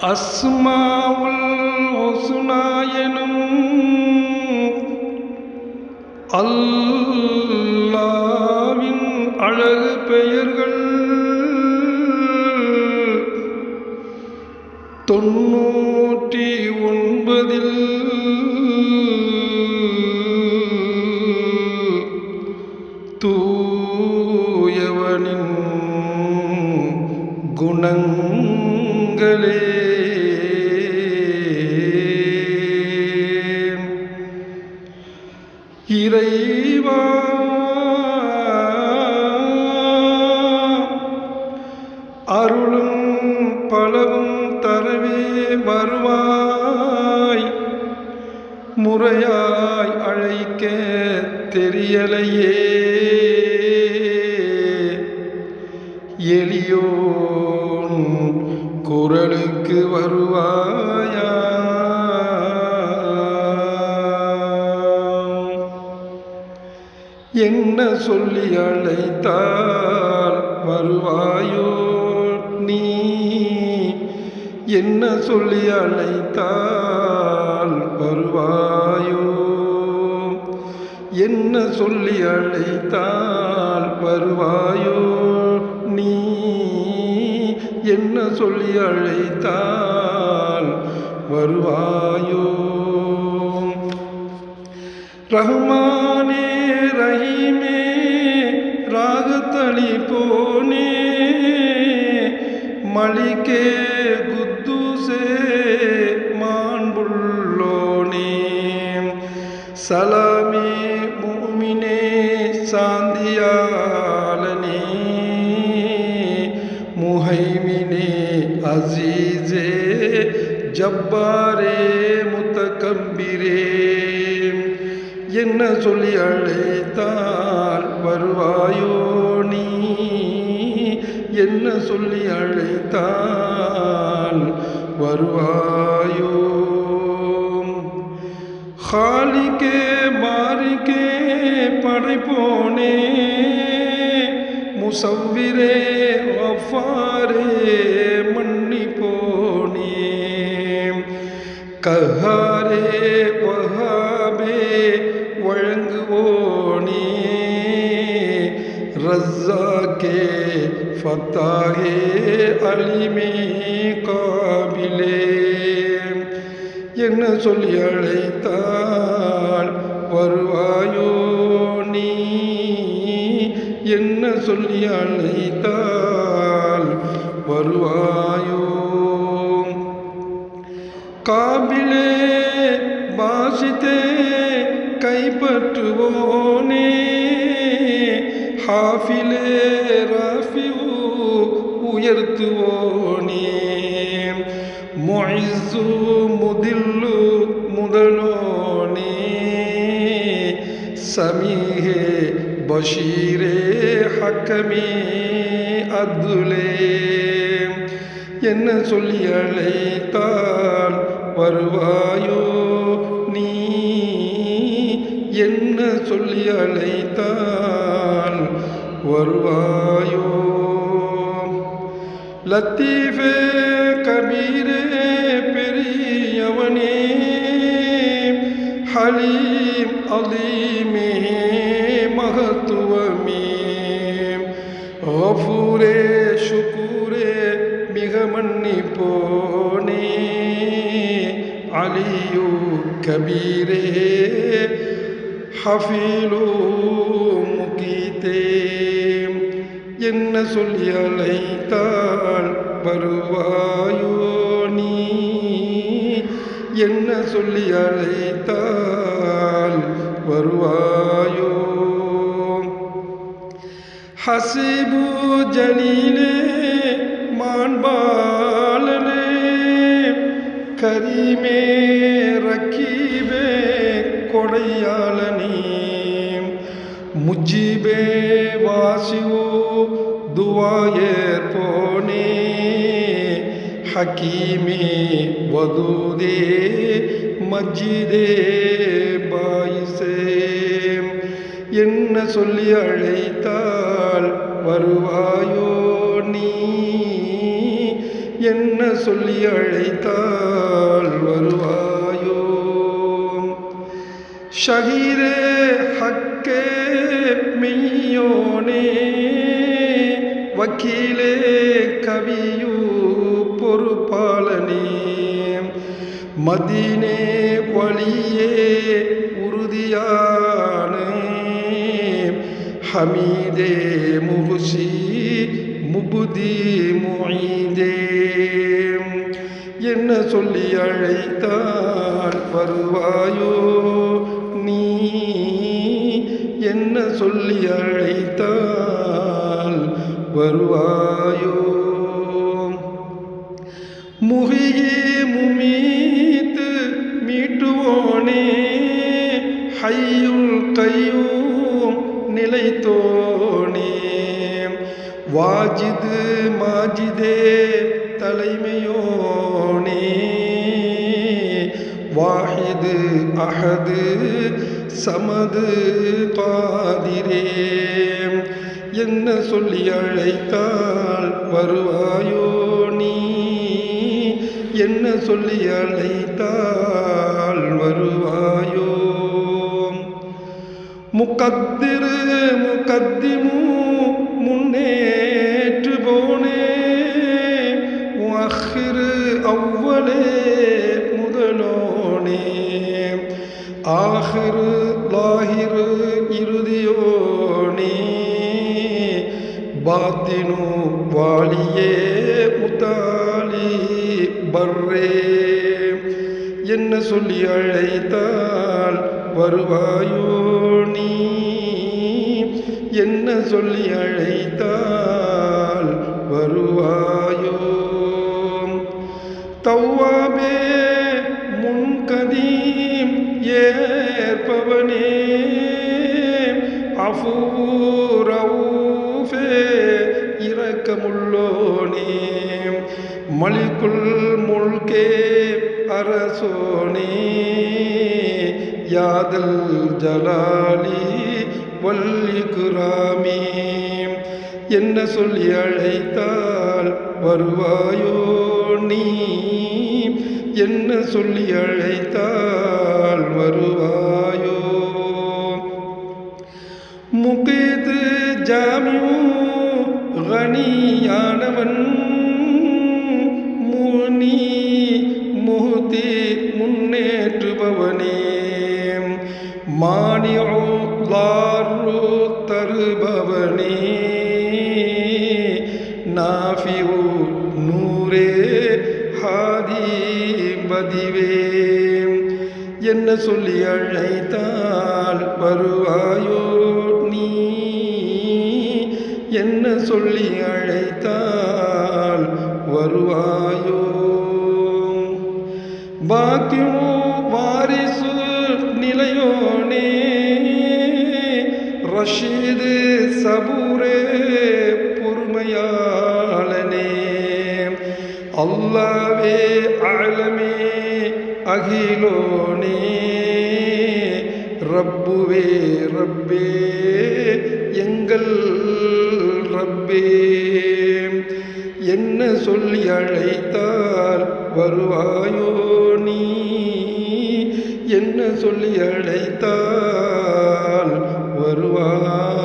அஸ்மாவுல் ஒசுனாயனும் அல்லாவின் அழகு பெயர்கள் தொன்னூற்றி ஒன்பதில் தூயவனின் குணங்களே. இறைவா. அருளும் பலவும் தரவே வருவாய். முறையாய் அழைக்க தெரியலையே. எளியோன் குரலுக்கு வரும் என்ன சொல்லி அழைத்தால் வருவாயோ நீ என்ன சொல்லி அழைத்தால் வருவாயோ என்ன சொல்லி அழைத்தால் வருவாயோ நீ என்ன சொல்லி அழைத்தால் வருவாயோ रहमाने रहीमे, राग तली पोने मलिके गुद्दू से मान बुल्लोने। सलामी मुमिने सांधियालने मुहैमिने, अजीजे, जब्बारे मुतकम्बिरे। என்ன சொல்லி அழைத்தால் வருவாயோ நீ? என்ன சொல்லி அழைத்தால் வருவாயோ? ஹாலிக்கே மாரிக்கே படைப்போனே முசவ்விரே வஃபாரே மன்னிப்போனே. கஹாரே வழங்குவோனே ரஸ்ஸாக்கே ஃபத்தாஹே அலிமே قابل என்ன சொல்லி அழைத்தாள் வருவாயோ நீ என்ன சொல்லி அழைத்தாள் வருவாயோ காபிலே பாசித்தே கைப்பற்றுவோனே ஹாஃபிலே ராஃபியூ உயர்த்துவோனே மொய்சு முதில்லு முதலோனே சமீஹே பஷீரே ஹக்கமே அப்துலே என்ன சொல்லி அழைத்தால் வருவாயோ என்ன சொல்லி அழைத்தால் வருவாயோ? லத்தீஃபே கபீரே பெரியவனே ஹலீம் அலீமே மகத்துவமே. கஃபூரே ஷுக்கூரே மிக மன்னிப்போனே. அலியு கபீரே ஹஃபீலு முகீத்தே என்ன சொல்லி அழைத்தால் வருவாயோ நீ? என்ன சொல்லி அழைத்தால் வருவாயோ? ஹசிபு ஜலீலே மாண்பாலனே கரிமே கொடையாளனே முஜிபே வாசிவோ துவாயேர் போனே. ஹக்கீமே வதூதே மஜிதே பாயிசே. என்ன சொல்லி அழைத்தால் வருவாயோ நீ? என்ன சொல்லி அழைத்தால் வருவாய் ஷஹீரே ஹக்கே மெய்யோனே வக்கீலே கவியூ பொறுப்பாளனே மதினே வழியே உறுதியான ஹமீதே முகுசி முபுதி முயீதே என்ன சொல்லி அழைத்தான் வருவாயோ என்ன சொல்லி அழைத்தால் வருவாயோ? முகியே முமீத்து மீட்டுவோனே ஹையுள் கையும் நிலைத்தோனே. வாஜிது மாஜிதே தலைமையோனே வாஹிது அஹது சமது பாதிரே என்ன சொல்லி அழைத்தால் வருவாயோ நீ? என்ன சொல்லி அழைத்தால் வருவாயோ? முக்கத்திரு முக்கத்திமு முன்னேற்று போனே. முஅஹிரு அவ்வளே முதலோனே. ஆஹிரு வாலியே முத்தாலி பர்ரே என்ன சொல்லி அழைத்தால் வருவாயோ நீ? என்ன சொல்லி அழைத்தால் வருவாயோ? தௌவா அரசோனே யாதல் ஜலாலி வல்லிகுராமி என்ன சொல்லி அழைத்தால் வருவாயோ நீ? என்ன சொல்லி அழைத்தால் வருவாய் லாரு தருபவனே. நாஃபியு நூரே ஹாதி பதிவே என்ன சொல்லி அழைத்தால் வருவாயோ நீ? என்ன சொல்லி அழைத்தால் வருவாயோ? பாக்கியமோ வாரிசு நிலையோனே. ரஷீது சபூரே பொறுமையாளனே. அல்லாவே ஆலமே அகிலோனே. ரப்புவே ரப்பே எங்கள் ரப்பே. என்ன சொல்லி அழைத்தால் வருவாயோ நீ? என்ன சொல்லி அழைத்தால் வருவாயோ